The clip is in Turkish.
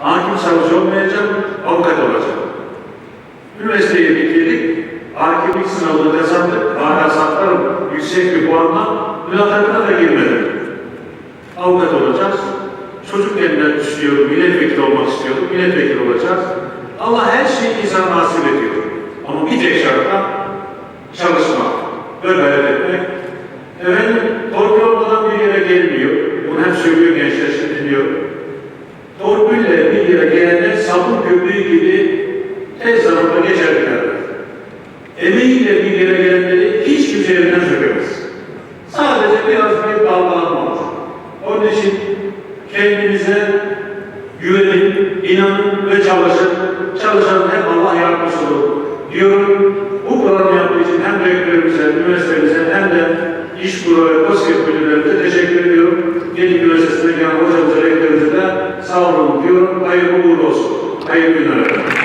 Hakim savcı olmayacağım, avukat olacağım. Üniversiteyi bitirdik, hakimlik sınavını kazandık, hala saklarım yüksek bir puanla mülakatına da girmedim. Avukat olacağız. Çocuk elinden istiyorum, milletvekili olmak istiyorum, milletvekili olacağız. Allah her şeyi insana nasip ediyor. Ama bir tek şartla çalışmak ve gayret etmek. Efendim, torpil olmadan bir yere gelmiyor. Bunu hep söylüyor gençler, yere gelenler sabun köpüğü gibi tez zamanda geçer giderler. Emeğiyle bir yere gelenleri hiç kimse elinden sökemez. Sadece biraz bir dalgalanma olur. Onun için kendinize güvenin, inanın ve çalışın. Çalışan hep Allah yardımcısı olur. Diyorum, bu programı yaptığı için hem rektörümüze, üniversitemize hem de iş kuru ve COSGAP müdürlerimize teşekkür ediyorum. Gelin Üniversitesi'ne gelen hocamıza, rektörümüze de sağ olun diyorum. Hayırlı uğurlu olsun. Hayırlı günler.